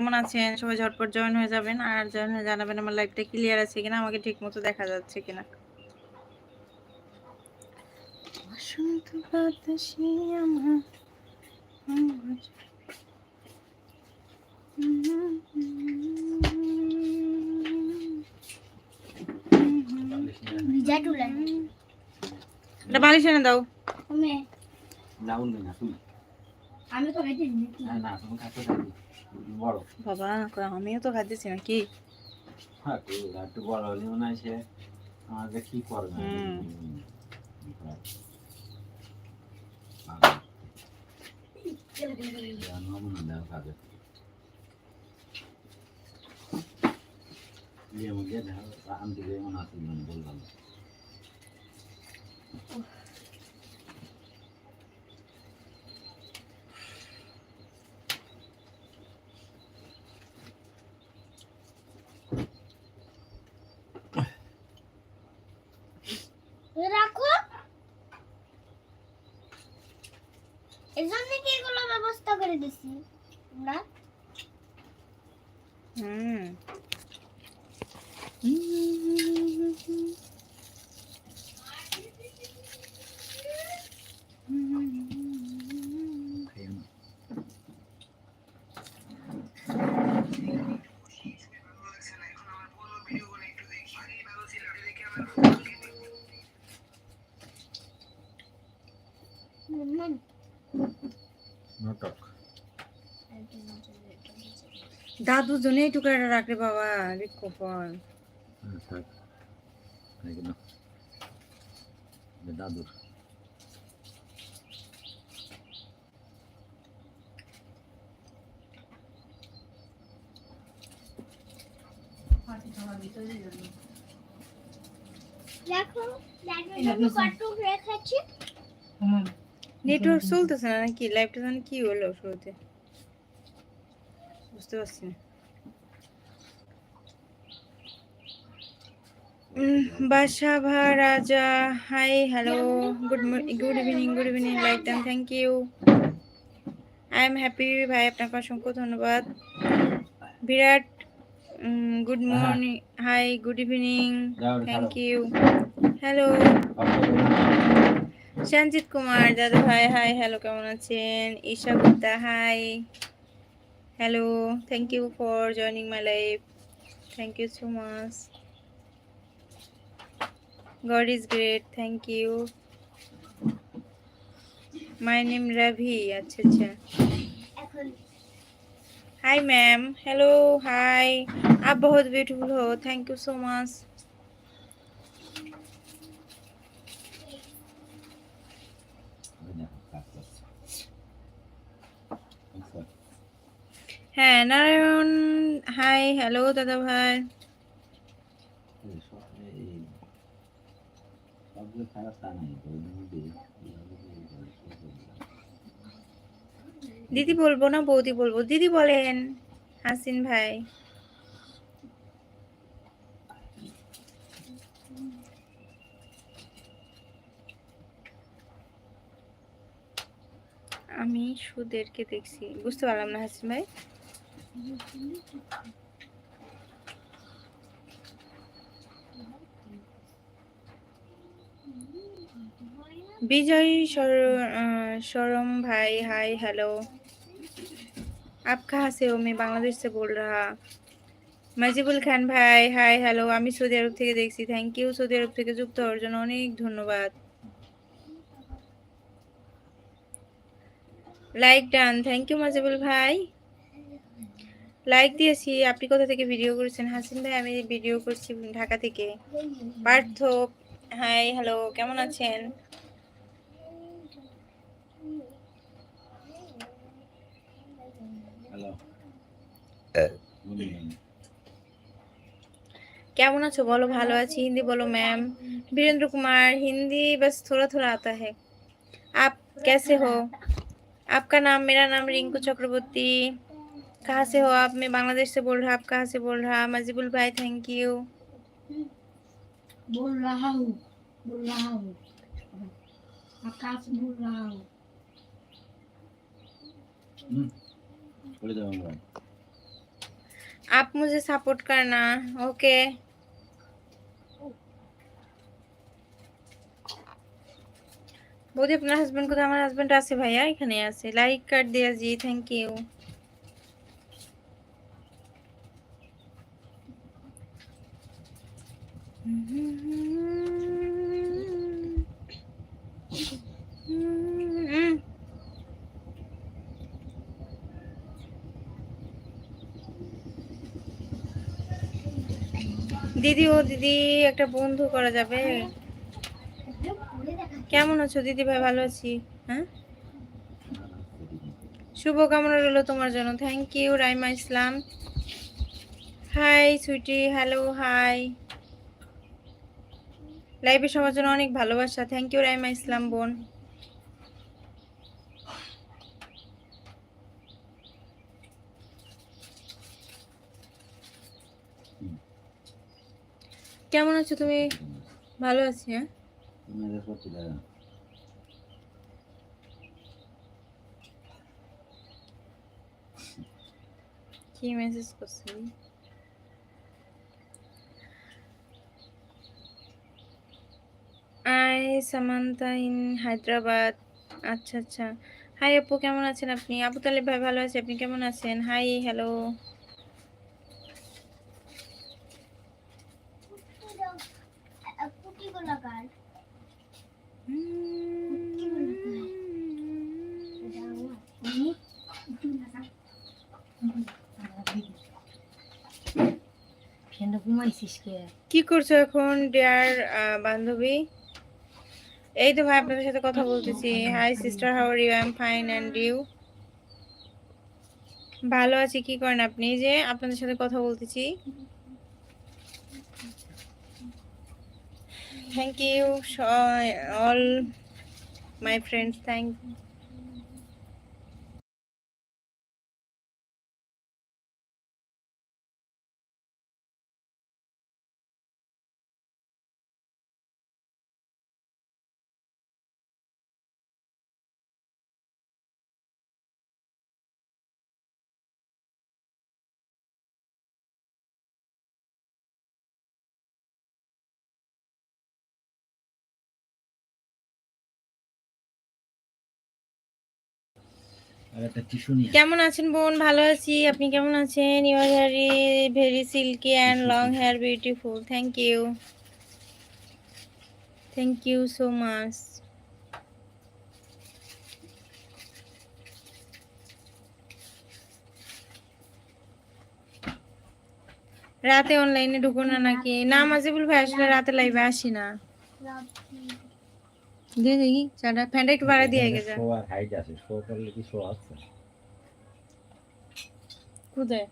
কেমন আছেন? সবাই ঝটপট জয়েন হয়ে যাবেন। আর জয়েন হয়ে জানাবেন আমার লাইভটা ক্লিয়ার আছে কিনা আমাকে ঠিক মতো দেখা যাচ্ছে কিনা। বসন্ত বাতাসে আমার এটা বালিশ এনে দাও। আমি তো না না তুমি খাতে বাবা আমিও তো খাচ্ছি নাকি? হ্যাঁ একটু বড় হলে মনে হয় সে আমাকে কি করবে? হুম। নমুনা কাজে ইয়ে মুখে আমি দিকে এমন আসিল বললাম রাখো এজন্য কি এগুলো ব্যবস্থা করে দিছি আমরা হুম খাইও না হুম নাটক দাদু জন্য এই টুকরাটা রাখলে বাবা রে কপাল হ্যাঁ থাক খাই না রেখেছি নেটওয়ার্ক চলতেছে না নাকি লাইভটা জানি কি হলো শুরুতে। বুঝতে পারছি না। বাসা ভা Raja hi hello good good evening good evening like then thank you I am happy ভাই আপনাকে অসংখ্য ধন্যবাদ Birat good morning hi good evening thank you hello Sanjit Kumar দাদা ভাই হাই হ্যালো কেমন আছেন? Isha Gupta hi hello thank you for joining my life thank you so much God is great. Thank you. My name Ravi. আচ্ছা আচ্ছা hi ma'am hello hi আপ বহুত beautiful হো thank you so much হ্যাঁ Narayan hi hello দাদা ভাই দিদি বলব না, বৌদি বলব। দিদি বলেন, হাসিন ভাই। আমি সুদেরকে দেখছি। বুঝতে পারলাম না, হাসিন ভাই। विजय शर, अ, शरम भाई हाय हेलो आप कहाँ से हो मैं बांग्लादेश से बोल रहा মাজিবুল খান ভাই হাই হ্যালো আমি সৌদি আরব থেকে দেখছি থ্যাংক ইউ সৌদি আরব থেকে যুক্ত হওয়ার জন্য অনেক ধন্যবাদ like done thank you Majibul ভাই লাইক দিয়েছি আপনি কোথা থেকে ভিডিও করেছেন হাসিন ভাই আমি ভিডিও করছি ঢাকা থেকে পার্থ হাই হ্যালো কেমন আছেন কেমন আছো बोलो ভালো আছি हिंदी बोलो मैम वीरेंद्र कुमार हिंदी बस थोड़ा थोड़ा आता है आप कैसे हो आपका नाम मेरा नाम रिंकू चक्रवर्ती कहाँ से हो आप मैं बांग्लादेश से बोल रहा आप कहाँ से बोल रहा मजीबुल भाई थैंक यू बोल रहा हूँ बोल रहा हूँ आकाश बोल रहा हूँ आप मुझे सपोर्ट करना ओके বৌদি আপনার হাজবেন্ড কোথায় আমার হাজবেন্ড আছে ভাইয়া এখানে আছে লাইক কাট দিয়া জি থ্যাংক ইউ দিদি ও দিদি, একটা বন্ধু করা যাবে। কেমন আছো দিদি ভাই? ভালো আছি। হ্যাঁ? শুভ কামনা রইল তোমার জন্য। Thank you Raima Islam. Hi sweety hello hi লাইভে সবার জন্য অনেক ভালোবাসা। থ্যাংক ইউ রাইমা ইসলাম বোন। কেমন আছো তুমি? ভালো আছি হ্যাঁ? কি মেসেজ করছি? আই সামান্তা ইন হায়দ্রাবাদ আচ্ছা আচ্ছা। হাই আপু কেমন আছেন আপনি? আপু তালেব ভাই ভালো আছে। আপনি কেমন আছেন? হাই হ্যালো কে? করছ এখন ডিয়ার বান্ধবী? এই তো ভাই আপনাদের সাথে কথা বলতেছি। Hi sister how are you I am fine and you ভালো আছি, কি করেন আপনি? যে আপনাদের সাথে কথা বলতেছি। Thank you all my friends thank আর কেমন আছেন বোন? ভালো আছি। আপনি কেমন আছেন? You are very very silky and long hair beautiful thank you thank you so much রাতে অনলাইনে ঢুকো না নাকি? না মাজেবুল ভাই আসলে রাতে লাইভে আসি না। দিয়ে দেখি চাটা ফ্যানটা একটু বাড়া দিয়ে গেছে শো আর হাইট আছে শো করলে কি শো আছে? কোথায়?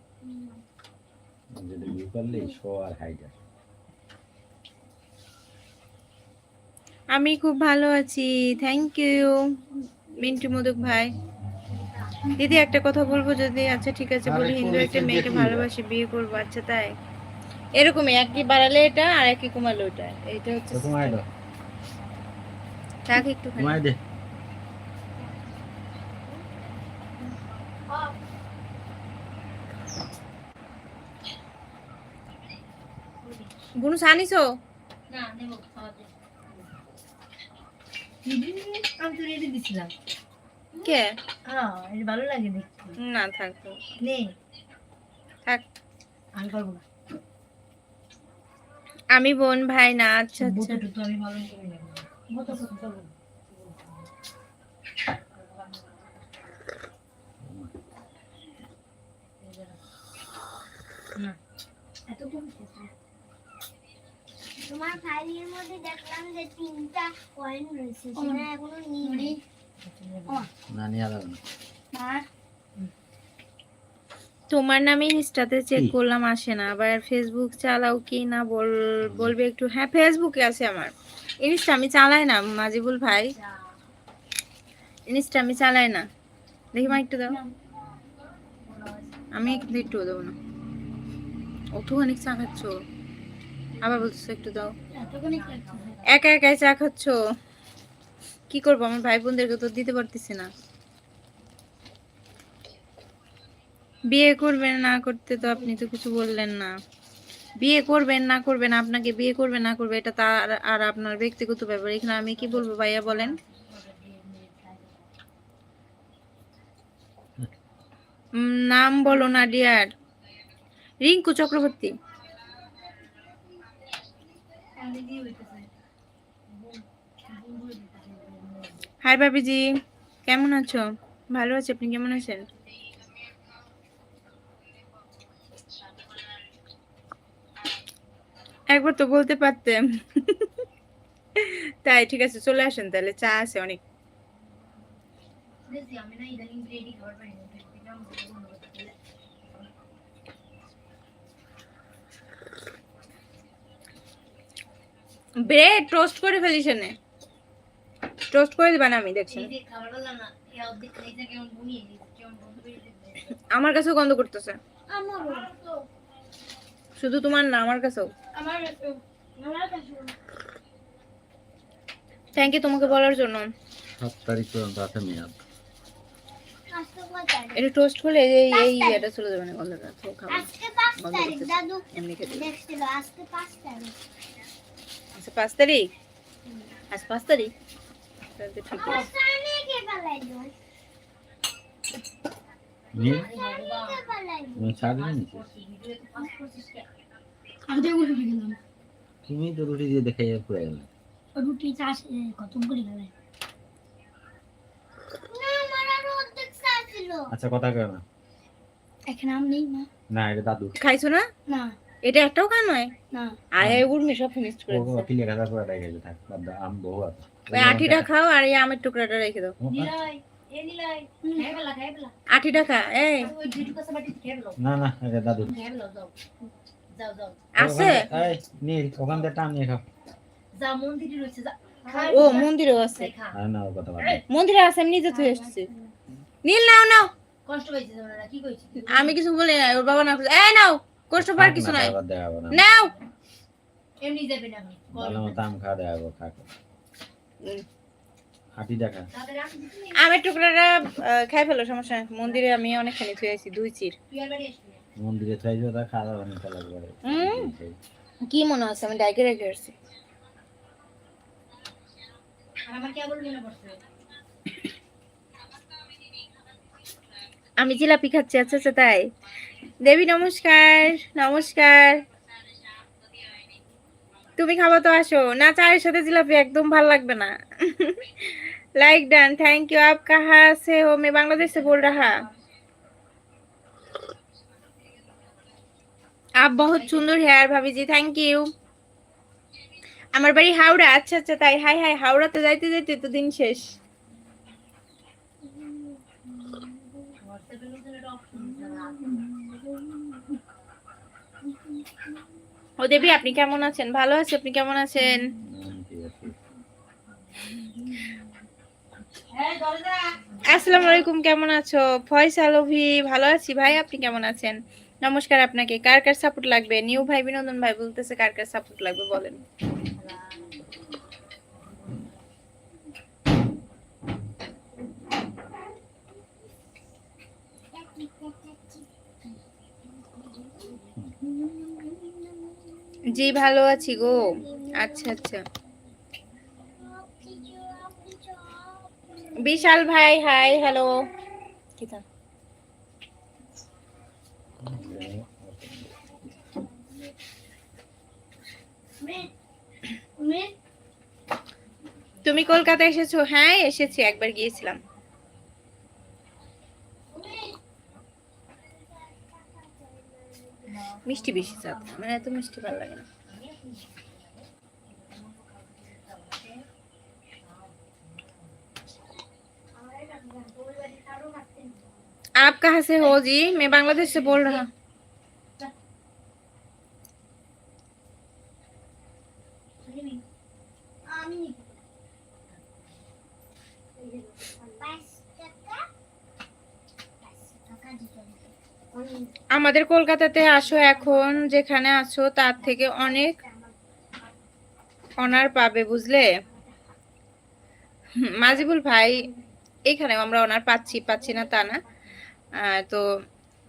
যদি ভিউ করলে শো আর হাইট আছে। আমি খুব ভালো আছি থ্যাংক ইউ মিন্টু মোদক ভাই। দিদি একটা কথা বলব যদি? আচ্ছা ঠিক আছে বলি হিন্দু একটা মেয়েকে ভালোবাসি বিয়ে করব আচ্ছা তাই। এরকমই একই বাড়ালে এটা আর একই কমালে ওটা এটা হচ্ছে তো তোমায় দাও থাক একটু তোমায় দে। বুনু সানিছো না নেব খাওয়া আমি তো রেডি দিছিলাম। কে? হ্যাঁ এটা ভালো লাগে দেখতে। না থাক নে। থাক। আমি পারব না। আমি বোন ভাই না আচ্ছা আচ্ছা। আমি ভালো করে না। তোমার ফাইলের মধ্যে দেখলাম যে তিনটা কয়েন রয়েছে সেটা এখনও নিই না নিয়ে যাবে আর তোমার নামে ইনস্টাতে চেক করলাম আসে না। আবার ফেসবুক চালাও কি না বল বলবে একটু। হ্যাঁ ফেসবুকে আছে আমার। ইনস্টা আমি চালাই না, মাজিবুল ভাই। ইনস্টা আমি চালাই না। দেখি মা একটু দাও। আমি একটু দেবো না। অতখানি চা খাচ্ছ? আবার বলছো একটু দাও। একা একাই চা খাচ্ছ? কি করব? আমার ভাই বোনদেরকে তো দিতে পারতেছি না। বিয়ে করবেন না করতে তো আপনি তো কিছু বললেন না। বিয়ে করবেন, না করবেন, আপনাকে বিয়ে করবে, না করবে, এটা তার আর আপনার ব্যক্তিগত ব্যাপার। এখানে আমি কি বলব ভাইয়া, বলেন। নাম বলো না ডিয়ার রিঙ্কু চক্রবর্তী। হাই বাবিজি কেমন আছো? ভালো আছি, আপনি কেমন আছেন? একবার তো বলতে পারতেন। তাই ঠিক আছে চলে আসেন তাহলে চা আছে অনেক। ব্রেড টোস্ট করে ফেলিস নে টোস্ট করে দিবা না আমি দিতে আমার কাছেও গন্ধ করতেছে। আমারও শুধু তোমার না আমার কাছেও। আমার আমার কাছে থ্যাংক ইউ তোমাকে বলার জন্য। সাত তারিখ পর্যন্ত আছে মেয়াদ। আজকে এটা টোস্ট করলে এই এই এটা চলে যাবে না গন্ধটা তো খাব আজকে পাঁচ তারিখ দাদু এমনি খেতে দেখছিল আজকে পাঁচ তারিখ। আচ্ছা পাঁচ তারিখ? আজ পাঁচ তারিখ? তাহলে ঠিক আছে। সামনে কে পালাই দো নিয়ে পালাই তুমি আমি তো রুটি খেলাম তুমি তো রুটি দিয়ে দেখে পুরে গেলে। রুটি চাষ খতম করে গেলে আরও আচ্ছা কথা কেন না। এখন আম নেই না না এটা দাদু। খাইছো না? না। এটা একটাও খান নয় না। আয় উর্মি সব ফিনিশ করে ও কিলে খাতা রেখে গেছে থাক বাদ দাও, আম বহু আছে। ওই আঠিটা খাও আর এই আমের টুকরাটা রেখে দাও। আঠিটা খা এই। না না এটা দাদু। আছে? নীল ওখান থেকে টান নিয়ে খাও। যা মন্দিরে রয়েছে যা ও আছে দাও। মন্দিরে আছে আমি নিজে থুয়ে এসেছি নীল নাও নাও। আমি কিছু বলি না ওর বাবা না এই নাও কষ্ট পার কিছু নাই। নাও এমনি যাবে না। আমি ভালো মতো আম খাওয়া খাকো। আটি আমি আমের টুকরাটা খাই ফেলো সমস্যা মন্দিরে আমি অনেকখানি থুয়ে আছি দুই চির। মন্দিরে তা খাওয়া দাওয়া নিতে লাগবে কি মনে আছে আমি ডাইকে রেখে আসছি। আমি জিলাপি খাচ্ছি আচ্ছা আচ্ছা তাই। দেবী নমস্কার নমস্কার। তুমি খাব তো আসো। না চায়ের সাথে জিলাপি একদম ভালো লাগবে না। लाइक डन थैंक यू आप कहाँ से हो मैं बांग्लादेश से बोल रहा आप बहुत सुंदर है भाभी जी थैंक यू আমার বাড়ি হাওড়া আচ্ছা আচ্ছা তাই হাই হাই হাওড়াতে যাইতে যাইতে তো দিন শেষ হোয়াটসঅ্যাপের মধ্যে একটা অপশন ও দেবী আপনি কেমন আছেন ভালো আছি আপনি কেমন আছেন আসসালামু আলাইকুম, কেমন আছো? ফয়সাল অভি ভালো আছি। ভাই, আপনি কেমন আছেন? নমস্কার আপনাকে। কার কার সাপোর্ট লাগবে? নিউ ভাই, বিনোদন ভাই বলতেছে কার কার সাপোর্ট লাগবে, বলেন। জি, ভালো আছি গো। আচ্ছা আচ্ছা। বিশাল ভাই, হাই, হ্যালো। তুমি কলকাতা এসেছ? হ্যাঁ এসেছি, একবার গিয়েছিলাম। মিষ্টি বেশি চাপ মানে এত মিষ্টি ভালো লাগে না। आप कहाँ से हो जी मैं बांग्लादेश से बोल रहा আমি পাঁচ টাকা পাঁচ টাকা দিতে হবে। আমাদের কলকাতাতে আসো এখন যেখানে আছো তার থেকে অনেক অনার পাবে বুঝলে হুম, মাজিবুল ভাই এখানে আমরা অনার পাচ্ছি পাচ্ছি না তা না আহ, তো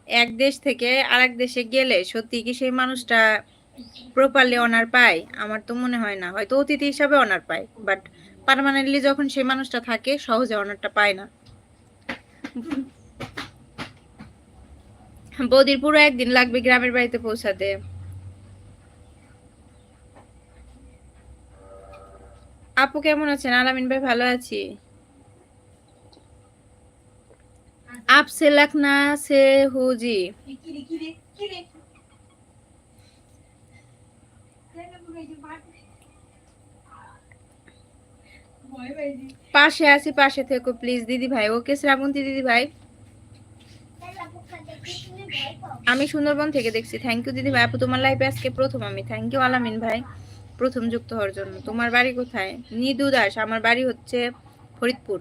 এক দেশ থেকে আরেক দেশে গেলে সত্যি কি সেই মানুষটা প্রপারলি অনার পায়? আমার তো মনে হয় না। হয়তো অতিথি হিসাবে অনার পায় বাট পার্মানেন্টলি যখন সেই মানুষটা থাকে, সহজে অনারটা পায় না। বৌদির পুরো একদিন লাগবে গ্রামের বাড়িতে পৌঁছাতে। আপু কেমন আছেন? আলামিন ভাই ভালো আছি। आपसे लखना से हो जी কিরে কিরে কিরে কেন বুঝাইছি মার ভয় পাইছি পাশে আছি পাশে থেকো প্লিজ দিদি ভাই ওকে শ্রাবন্তী দিদি ভাই আমি সুন্দরবন থেকে দেখছি থ্যাংক ইউ দিদি ভাই আপু তোমার লাইফে আজকে প্রথম আমি থ্যাংক ইউ আলামিন ভাই প্রথম যুক্ত হওয়ার জন্য তোমার বাড়ি কোথায় নিদু দাস আমার বাড়ি হচ্ছে ফরিদপুর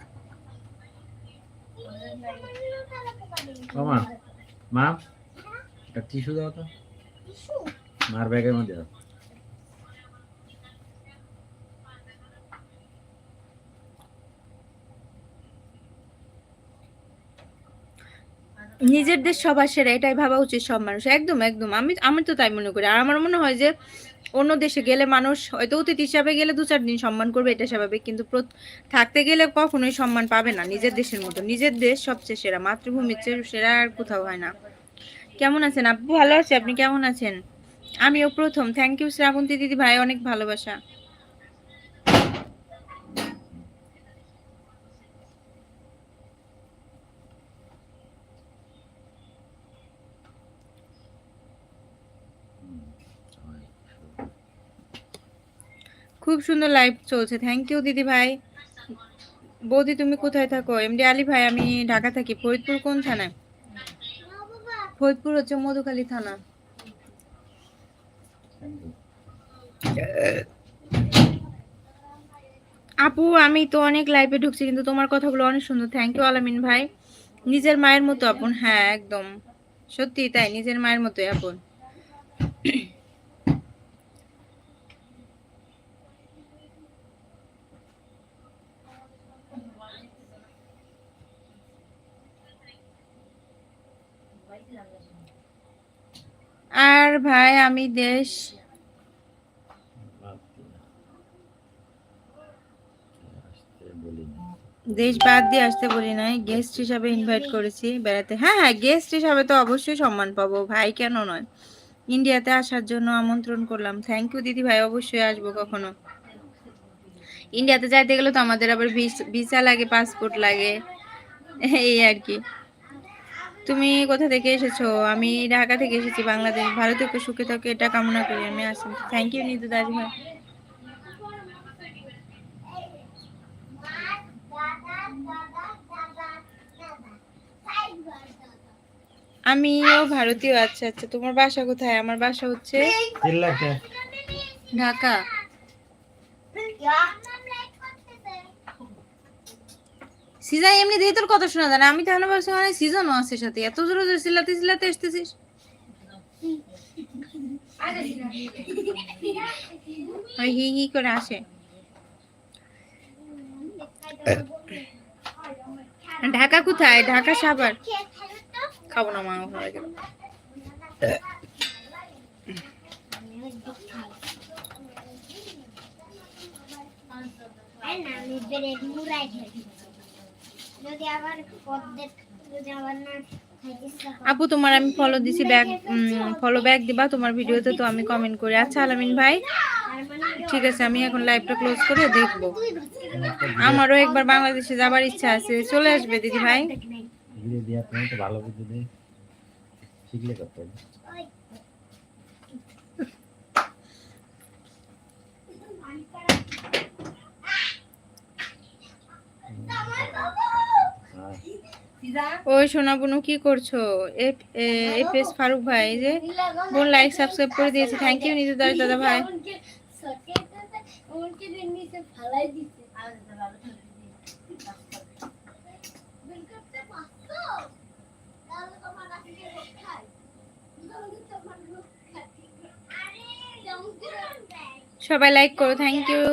মা মা একটা টিস্যু দাও তো। মার ব্যাগের মধ্যে দাও। নিজের দেশ সবার সেরা এটাই ভাবা উচিত সব মানুষ একদম একদম। আমি আমি তো তাই মনে করি। আর আমার মনে হয় যে অন্য দেশে গেলে মানুষ হয়তো অতিথি হিসাবে গেলে দু চার দিন সম্মান করবে এটা স্বাভাবিক। কিন্তু থাকতে গেলে কখনোই সম্মান পাবে না নিজের দেশের মতো। নিজের দেশ সবচেয়ে সেরা মাতৃভূমির চেয়ে সেরা আর কোথাও হয় না। কেমন আছেন আপু ভালো আছে আপনি কেমন আছেন? আমিও প্রথম। থ্যাংক ইউ শ্রাবন্তী দিদি ভাই অনেক ভালোবাসা। খুব সুন্দর লাইভ চলছে। থ্যাংক ইউ দিদি ভাই। বৌদি, তুমি কোথায় থাকো? এমডি আলী ভাই, আমি ঢাকা থাকি। ফরিদপুর কোন থানায় ফরিদপুর হচ্ছে মধুখালী থানা। আপু, আমি তো অনেক লাইভে ঢুকছি, কিন্তু তোমার কথাগুলো অনেক সুন্দর। থ্যাংক ইউ আলামিন ভাই। নিজের মায়ের মতো আপন। হ্যাঁ একদম। সত্যি তাই, নিজের মায়ের মতোই আপন। আর ভাই, আমি দেশ। দেশ বাদ দিয়ে আসতে বলি নাই। গেস্ট হিসাবে ইনভাইট করেছি বেড়াতে। হ্যাঁ হ্যাঁ গেস্ট হিসাবে তো অবশ্যই সম্মান পাবো। ভাই কেন নয়? ইন্ডিয়াতে আসার জন্য আমন্ত্রণ করলাম। থ্যাংক ইউ দিদি ভাই, অবশ্যই আসব কখনো। ইন্ডিয়াতে যাইতে গেলে তো আমাদের আবার ভিসা লাগে পাসপোর্ট লাগে। এই আর কি। তুমি কোথা থেকে এসেছ আমি ঢাকা থেকে এসেছি বাংলাদেশ ভারতে সুখে থাকে এটা কামনা করি আমি আসি থ্যাংক ইউ নিদু দাস ভাই। আমিও ভারতীয় আচ্ছা আচ্ছা তোমার বাসা কোথায়? আমার বাসা হচ্ছে ঢাকা। সিজন এমনি দিয়ে তোর কথা শোনা যায় না। আমি তাহলে ভাবছি মানে সিজনও আছে সাথে। এত জোরে জোরে চিল্লাতে চিল্লাতে আসতেছিস? হি হি করে আসে। ঢাকা কোথায়? ঢাকা সাভার। খাব না মা হয়ে গেল যদি আবার পদ্মের যদি আবার না খাইতে ইচ্ছা করে। আপু তোমার আমি ফলো দিছি ব্যাক ফলো ব্যাক দিবা তোমার ভিডিওতে তো আমি কমেন্ট করি। আচ্ছা আলামিন ভাই ঠিক আছে আমি এখন লাইভটা ক্লোজ করে দেখব। আমারও একবার বাংলাদেশে যাবার ইচ্ছা আছে। চলে আসবে দিদি ভাই। ভালো শিখলে করতে হবে হ্যাঁ সিধা ওই সোনা বুনু, কি করছ? এফ এস ফারুক ভাই যে বোন লাইক সাবস্ক্রাইব করে দিয়েছে। থ্যাংক ইউ নিতু দাস দাদা ভাই। সবাই লাইক করো। Thank you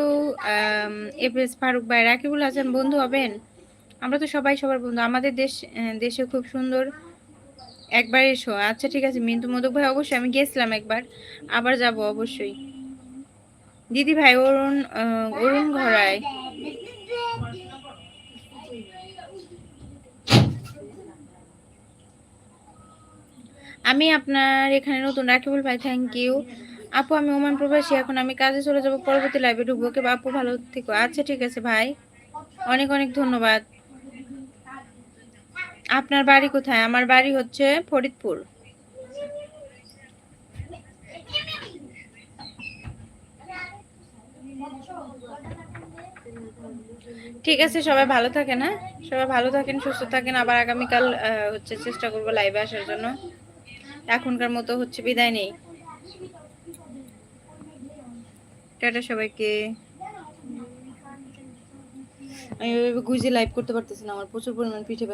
F S Faruk ভাই। রাকিবুল হাসান, বন্ধু হবেন? আমরা তো সবাই সবার বন্ধু। আমাদের দেশ দেশে খুব সুন্দর একবার এসো। আচ্ছা ঠিক আছে, মিন্টু মোদক ভাই, অবশ্যই আমি গেছিলাম একবার। আবার যাব অবশ্যই। দিদি ভাই, অরুণ অরুণ ঘরায়। আমি আপনার এখানে নতুন, রাকিবুল ভাই থ্যাংক ইউ আপু, আমি ওমান প্রবাসী, এখন আমি কাজে চলে যাব, পরবর্তী লাইভে ঢুকবো। ওকে, আপু, ভালো থেকো। আচ্ছা ঠিক আছে, ভাই। অনেক অনেক ধন্যবাদ। আপনার বাড়ি কোথায়? আমার বাড়ি হচ্ছে ফরিদপুর। ঠিক আছে, সবাই ভালো থাকেন হ্যাঁ? সবাই ভালো থাকেন, সুস্থ থাকেন। আবার আগামীকাল হচ্ছে চেষ্টা করব লাইভে আসার জন্য। এখনকার মতো হচ্ছে বিদায় নেই। টাটা সবাইকে। আমি গুজে লাইভ করতে পারতেছি না, আমার প্রচুর পরিমাণ পিঠে ব্যথা।